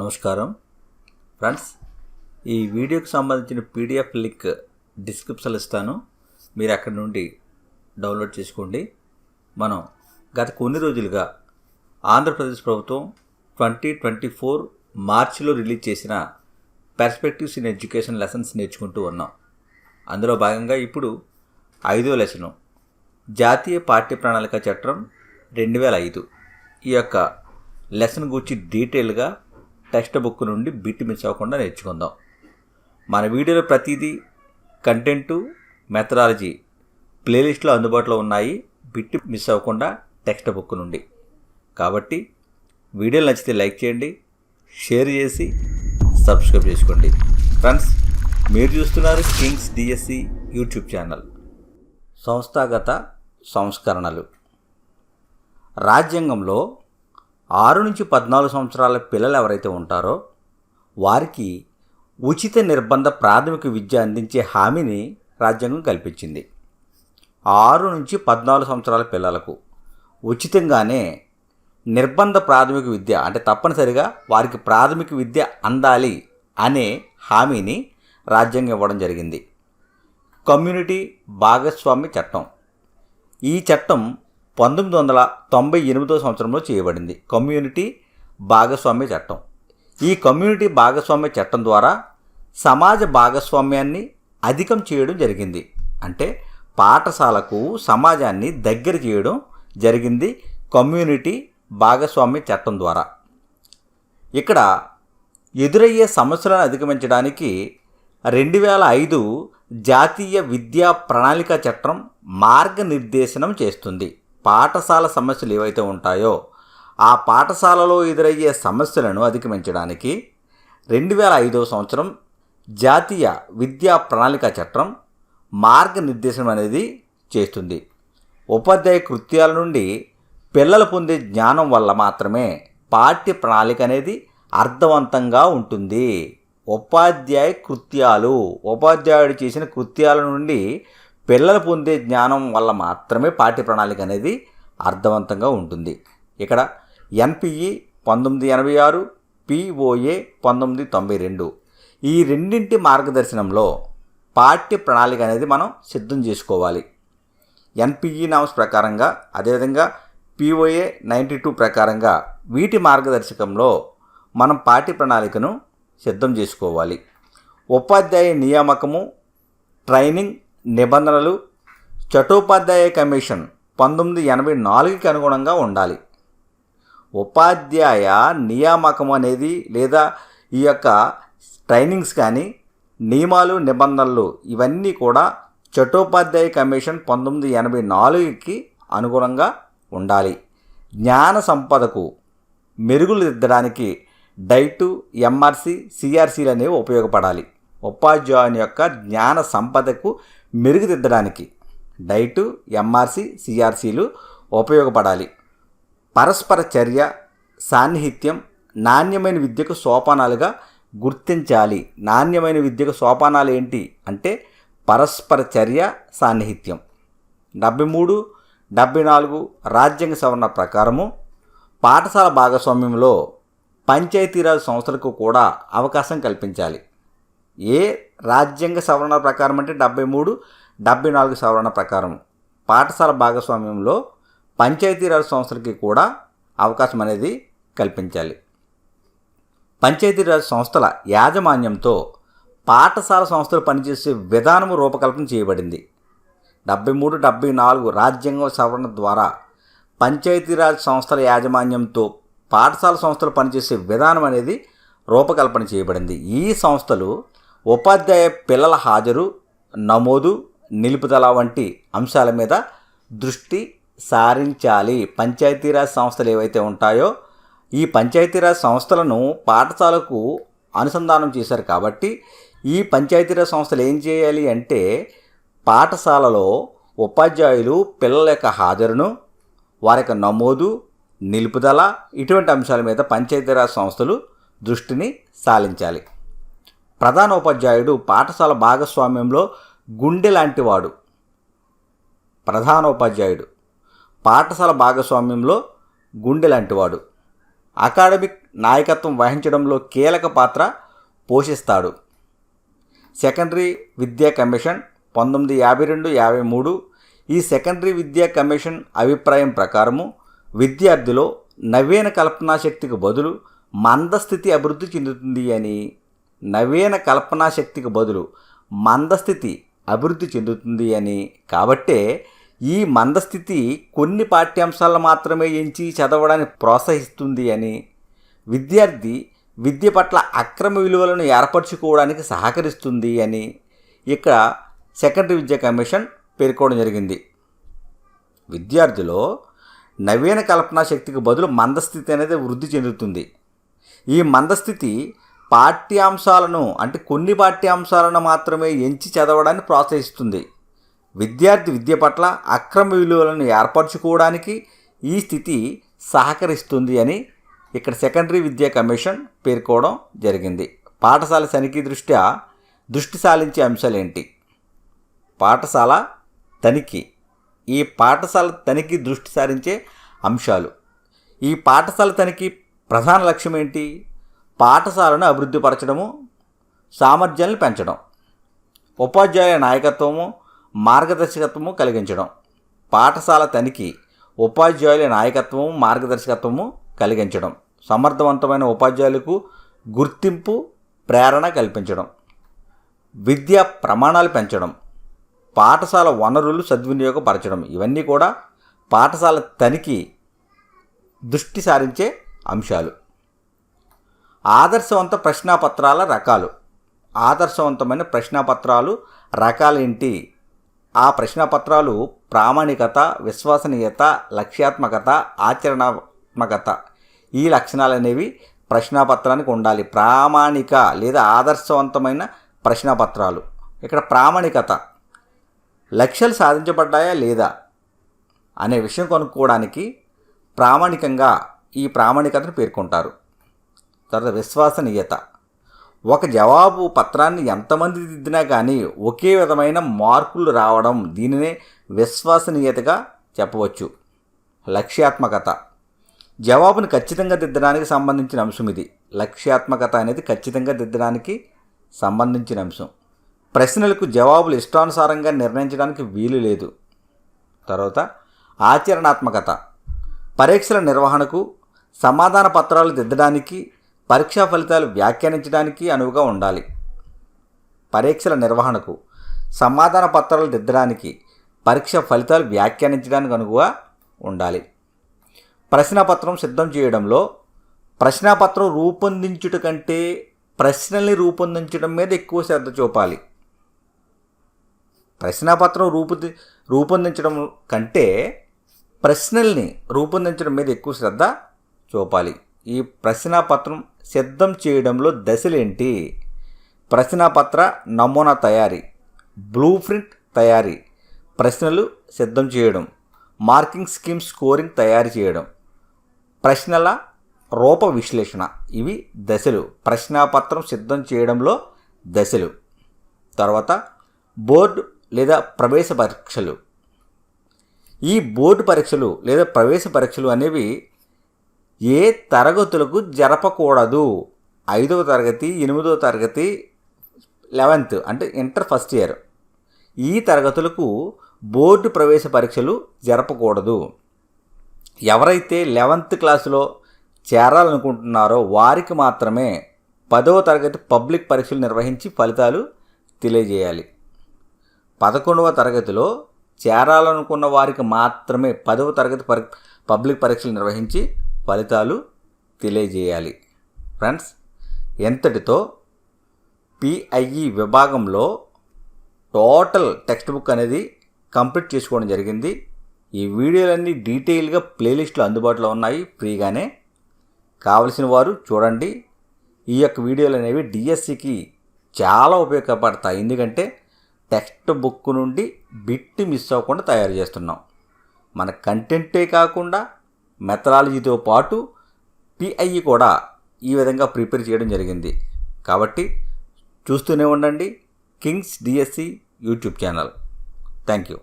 నమస్కారం. ఫ్రెండ్స్ ఈ వీడియోకి సంబంధించిన పీడిఎఫ్ లింక్ డిస్క్రిప్షన్లో ఇస్తాను. మీరు అక్కడి నుండి డౌన్లోడ్ చేసుకోండి. మనం గత కొన్ని రోజులుగా ఆంధ్రప్రదేశ్ ప్రభుత్వం ట్వంటీ ట్వంటీ ఫోర్ మార్చిలో రిలీజ్ చేసిన పర్స్పెక్టివ్స్ ఇన్ ఎడ్యుకేషన్ లెసన్స్ నేర్చుకుంటూ ఉన్నాం. అందులో భాగంగా ఇప్పుడు ఐదో లెసను జాతీయ పాఠ్య ప్రణాళిక చట్టం రెండు వేల ఐదు ఈ యొక్క లెసన్ గురించి డీటెయిల్గా టెక్స్ట్ బుక్ నుండి బిట్ మిస్ అవ్వకుండా నేర్చుకుందాం. మన వీడియోలో ప్రతిదీ కంటెంటు మెథడాలజీ ప్లేలిస్ట్లో అందుబాటులో ఉన్నాయి. బిట్ మిస్ అవ్వకుండా టెక్స్ట్ బుక్ నుండి. కాబట్టి వీడియోలు నచ్చితే లైక్ చేయండి షేర్ చేసి సబ్స్క్రైబ్ చేసుకోండి. ఫ్రెండ్స్ మీరు చూస్తున్నారు కింగ్స్ డిఎస్సి యూట్యూబ్ ఛానల్. సంస్థాగత సంస్కరణలు. రాజ్యాంగంలో ఆరు నుంచి పద్నాలుగు సంవత్సరాల పిల్లలు ఎవరైతే ఉంటారో వారికి ఉచిత నిర్బంధ ప్రాథమిక విద్య అందించే హామీని రాజ్యాంగం కల్పించింది. ఆరు నుంచి పద్నాలుగు సంవత్సరాల పిల్లలకు ఉచితంగానే నిర్బంధ ప్రాథమిక విద్య అంటే తప్పనిసరిగా వారికి ప్రాథమిక విద్య అందాలి అనే హామీని రాజ్యాంగం ఇవ్వడం జరిగింది. కమ్యూనిటీ భాగస్వామ్య చట్టం. ఈ చట్టం పంతొమ్మిది వందల తొంభై ఎనిమిదో సంవత్సరంలో చేయబడింది. కమ్యూనిటీ భాగస్వామ్య చట్టం. ఈ కమ్యూనిటీ భాగస్వామ్య చట్టం ద్వారా సమాజ భాగస్వామ్యాన్ని అధికం చేయడం జరిగింది. అంటే పాఠశాలకు సమాజాన్ని దగ్గర చేయడం జరిగింది కమ్యూనిటీ భాగస్వామ్య చట్టం ద్వారా. ఇక్కడ ఎదురయ్యే సమస్యలను అధిగమించడానికి రెండు వేల ఐదు జాతీయ విద్యా ప్రణాళిక చట్టం మార్గనిర్దేశనం చేస్తుంది. పాఠశాల సమస్యలు ఏవైతే ఉంటాయో ఆ పాఠశాలలో ఎదురయ్యే సమస్యలను అధిగమించడానికి రెండు వేల ఐదవ సంవత్సరం జాతీయ విద్యా ప్రణాళిక చట్టం మార్గనిర్దేశం అనేది చేస్తుంది. ఉపాధ్యాయ కృత్యాల నుండి పిల్లలు పొందే జ్ఞానం వల్ల మాత్రమే పాఠ్య ప్రణాళిక అనేది అర్థవంతంగా ఉంటుంది. ఉపాధ్యాయ కృత్యాలు ఉపాధ్యాయుడు చేసిన కృత్యాల నుండి పిల్లలు పొందే జ్ఞానం వల్ల మాత్రమే పాఠ్య ప్రణాళిక అనేది అర్థవంతంగా ఉంటుంది. ఇక్కడ ఎన్పిఈ పంతొమ్మిది ఎనభై ఆరు పిఓఏ పంతొమ్మిది తొంభై రెండు. ఈ రెండింటి మార్గదర్శనంలో పాఠ్య ప్రణాళిక అనేది మనం సిద్ధం చేసుకోవాలి. ఎన్పిఈ నామ్స్ ప్రకారంగా అదేవిధంగా పిఓఏ నైంటీ టూ ప్రకారంగా వీటి మార్గదర్శకంలో మనం పాఠ్య ప్రణాళికను సిద్ధం చేసుకోవాలి. ఉపాధ్యాయ నియామకము ట్రైనింగ్ నిబంధనలు చటోపాధ్యాయ కమిషన్ పంతొమ్మిది ఎనభై నాలుగుకి అనుగుణంగా ఉండాలి. ఉపాధ్యాయ నియామకం అనేది లేదా ఈ యొక్క ట్రైనింగ్స్ కానీ నియమాలు నిబంధనలు ఇవన్నీ కూడా చటోపాధ్యాయ కమిషన్ పంతొమ్మిది ఎనభై నాలుగుకి అనుగుణంగా ఉండాలి. జ్ఞాన సంపదకు మెరుగులు దిద్దడానికి డైటు ఎంఆర్సి సిఆర్సీలు అనేవి ఉపయోగపడాలి. ఉపాధ్యాయుని యొక్క జ్ఞాన సంపదకు మెరుగుదిద్దడానికి డైటు ఎంఆర్సి సిఆర్సీలు ఉపయోగపడాలి. పరస్పర చర్య సాన్నిహిత్యం నాణ్యమైన విద్యకు సోపానాలుగా గుర్తించాలి. నాణ్యమైన విద్యకు సోపానాలు ఏంటి అంటే పరస్పర చర్య సాన్నిహిత్యం. డెబ్బై మూడు డెబ్బై నాలుగు రాజ్యాంగ సవరణ ప్రకారము పాఠశాల భాగస్వామ్యంలో పంచాయతీరాజ్ సంస్థలకు కూడా అవకాశం కల్పించాలి. ఏ రాజ్యాంగ సవరణ ప్రకారం అంటే డెబ్బై మూడు డెబ్బై నాలుగు సవరణ ప్రకారం. పాఠశాల భాగస్వామ్యంలో పంచాయతీరాజ్ సంస్థలకి కూడా అవకాశం అనేది కల్పించాలి. పంచాయతీరాజ్ సంస్థల యాజమాన్యంతో పాఠశాల సంస్థలు పనిచేసే విధానము రూపకల్పన చేయబడింది. డెబ్బై మూడు డెబ్బై నాలుగు రాజ్యాంగ సవరణ ద్వారా పంచాయతీరాజ్ సంస్థల యాజమాన్యంతో పాఠశాల సంస్థలు పనిచేసే విధానం అనేది రూపకల్పన చేయబడింది. ఈ సంస్థలు ఉపాధ్యాయ పిల్లల హాజరు నమోదు నిలుపుదల వంటి అంశాల మీద దృష్టి సారించాలి. పంచాయతీరాజ్ సంస్థలు ఏవైతే ఉంటాయో ఈ పంచాయతీరాజ్ సంస్థలను పాఠశాలకు అనుసంధానం చేశారు కాబట్టి ఈ పంచాయతీరాజ్ సంస్థలు ఏం చేయాలి అంటే పాఠశాలలో ఉపాధ్యాయులు పిల్లల యొక్క హాజరును వారి యొక్క నమోదు నిలుపుదల ఇటువంటి అంశాల మీద పంచాయతీరాజ్ సంస్థలు దృష్టిని సాలించాలి ప్రధాన ఉపాధ్యాయుడు పాఠశాల భాగస్వామ్యంలో గుండె లాంటివాడు. ప్రధాన ఉపాధ్యాయుడు పాఠశాల భాగస్వామ్యంలో గుండె లాంటివాడు. అకాడమిక్ నాయకత్వం వహించడంలో కీలక పాత్ర పోషిస్తాడు. సెకండరీ విద్యా కమిషన్ పంతొమ్మిది యాభై రెండు యాభై మూడు ఈ సెకండరీ విద్యా కమిషన్ అభిప్రాయం ప్రకారము విద్యార్థిలో నవీన కల్పనా శక్తికి బదులు మందస్థితి అభివృద్ధి చెందుతుంది అని నవీన కల్పనా శక్తికి బదులు మందస్థితి అభివృద్ధి చెందుతుంది అని. కాబట్టే ఈ మందస్థితి కొన్ని పాఠ్యాంశాలను మాత్రమే ఎంచి చదవడానికి ప్రోత్సహిస్తుంది అని. విద్యార్థి విద్య పట్ల అక్రమ విలువలను ఏర్పరచుకోవడానికి సహకరిస్తుంది అని. ఇక్కడ సెకండరీ విద్యా కమిషన్ పేర్కోవడం జరిగింది. విద్యార్థిలో నవీన కల్పనా శక్తికి బదులు మందస్థితి అనేది వృద్ధి చెందుతుంది. ఈ మందస్థితి పాఠ్యాంశాలను అంటే కొన్ని పాఠ్యాంశాలను మాత్రమే ఎంచి చదవడాన్ని ప్రోత్సహిస్తుంది. విద్యార్థి విద్య పట్ల అక్రమ విలువలను ఏర్పరచుకోవడానికి ఈ స్థితి సహకరిస్తుంది అని ఇక్కడ సెకండరీ విద్యా కమిషన్ పేర్కోవడం జరిగింది. పాఠశాల తనిఖీ దృష్ట్యా దృష్టి సారించే అంశాలు ఏంటి పాఠశాల తనిఖీ. ఈ పాఠశాల తనిఖీ దృష్టి సారించే అంశాలు. ఈ పాఠశాల తనిఖీ ప్రధాన లక్ష్యం ఏంటి పాఠశాలను అభివృద్ధి పరచడము సామర్థ్యాలను పెంచడం ఉపాధ్యాయుల నాయకత్వము మార్గదర్శకత్వము కలిగించడం. పాఠశాల తనిఖీ ఉపాధ్యాయుల నాయకత్వము మార్గదర్శకత్వము కలిగించడం. సమర్థవంతమైన ఉపాధ్యాయులకు గుర్తింపు ప్రేరణ కల్పించడం. విద్యా ప్రమాణాలు పెంచడం. పాఠశాల వనరులు సద్వినియోగపరచడం. ఇవన్నీ కూడా పాఠశాల తనిఖీ దృష్టి సారించే అంశాలు. ఆదర్శవంత ప్రశ్నాపత్రాల రకాలు. ఆదర్శవంతమైన ప్రశ్నాపత్రాలు రకాలేంటి? ఆ ప్రశ్నాపత్రాలు ప్రామాణికత విశ్వసనీయత లక్ష్యాత్మకత ఆచరణాత్మకత. ఈ లక్షణాలు అనేవి ప్రశ్నాపత్రానికి ఉండాలి. ప్రామాణిక లేదా ఆదర్శవంతమైన ప్రశ్నాపత్రాలు. ఇక్కడ ప్రామాణికత. లక్ష్యాలు సాధించబడ్డాయా లేదా? అనే విషయం కొనుక్కోవడానికి ప్రామాణికంగా ఈ ప్రామాణికతను పేర్కొంటారు. తర్వాత విశ్వసనీయత. ఒక జవాబు పత్రాన్ని ఎంతమంది దిద్దినా కానీ ఒకే విధమైన మార్కులు రావడం దీనినే విశ్వసనీయతగా చెప్పవచ్చు. లక్ష్యాత్మకత. జవాబును ఖచ్చితంగా దిద్దడానికి సంబంధించిన అంశం ఇది. లక్ష్యాత్మకత అనేది ఖచ్చితంగా దిద్దడానికి సంబంధించిన అంశం. ప్రశ్నలకు జవాబులు ఇష్టానుసారంగా నిర్ణయించడానికి వీలు లేదు. తర్వాత ఆచరణాత్మకత. పరీక్షల నిర్వహణకు సమాధాన పత్రాలు దిద్దడానికి పరీక్షా ఫలితాలు వ్యాఖ్యానించడానికి అనువుగా ఉండాలి. పరీక్షల నిర్వహణకు సమాధాన పత్రాలు దిద్దడానికి పరీక్ష ఫలితాలు వ్యాఖ్యానించడానికి అనువుగా ఉండాలి. ప్రశ్నపత్రం సిద్ధం చేయడంలో ప్రశ్నపత్రం రూపొందించుట కంటే ప్రశ్నల్ని రూపొందించడం మీద ఎక్కువ శ్రద్ధ చూపాలి. ప్రశ్నపత్రం రూపు రూపొందించడం కంటే ప్రశ్నల్ని రూపొందించడం మీద ఎక్కువ శ్రద్ధ చూపాలి. ఈ ప్రశ్నపత్రం సిద్ధం చేయడంలో దశలేంటి? ప్రశ్నపత్ర నమూనా తయారీ బ్లూ ప్రింట్ తయారీ ప్రశ్నలు సిద్ధం చేయడం మార్కింగ్ స్కీమ్ స్కోరింగ్ తయారు చేయడం ప్రశ్నల రూప విశ్లేషణ ఇవి దశలు. ప్రశ్నాపత్రం సిద్ధం చేయడంలో దశలు. తర్వాత బోర్డు లేదా ప్రవేశ పరీక్షలు. ఈ బోర్డు పరీక్షలు లేదా ప్రవేశ పరీక్షలు అనేవి ఏ తరగతులకు జరపకూడదు? ఐదవ తరగతి ఎనిమిదవ తరగతి లెవెన్త్ అంటే ఇంటర్ ఫస్ట్ ఇయర్. ఈ తరగతులకు బోర్డు ప్రవేశ పరీక్షలు జరపకూడదు. ఎవరైతే లెవెన్త్ క్లాసులో చేరాలనుకుంటున్నారో వారికి మాత్రమే పదవ తరగతి పబ్లిక్ పరీక్షలు నిర్వహించి ఫలితాలు తెలియజేయాలి. పదకొండవ తరగతిలో చేరాలనుకున్న వారికి మాత్రమే పదవ తరగతి పరి పబ్లిక్ పరీక్షలు నిర్వహించి ఫలితాలు తెలియజేయాలి. ఫ్రెండ్స్ ఎంతటితో పిఐఈ విభాగంలో టోటల్ టెక్స్ట్ బుక్ అనేది కంప్లీట్ చేసుకోవడం జరిగింది. ఈ వీడియోలన్నీ డీటెయిల్గా ప్లేలిస్ట్లో అందుబాటులో ఉన్నాయి ఫ్రీగానే. కావలసిన వారు చూడండి. ఈ యొక్క వీడియోలు అనేవి డిఎస్సికి చాలా ఉపయోగపడతాయి. ఎందుకంటే టెక్స్ట్ బుక్ నుండి బిట్టి మిస్ అవ్వకుండా తయారు చేస్తున్నాం. మన కంటెంటే కాకుండా మెథడాలజీతో పాటు పిఐఈ కూడా ఈ విధంగా ప్రిపేర్ చేయడం జరిగింది. కాబట్టి చూస్తూనే ఉండండి. Kings DSC YouTube channel. Thank you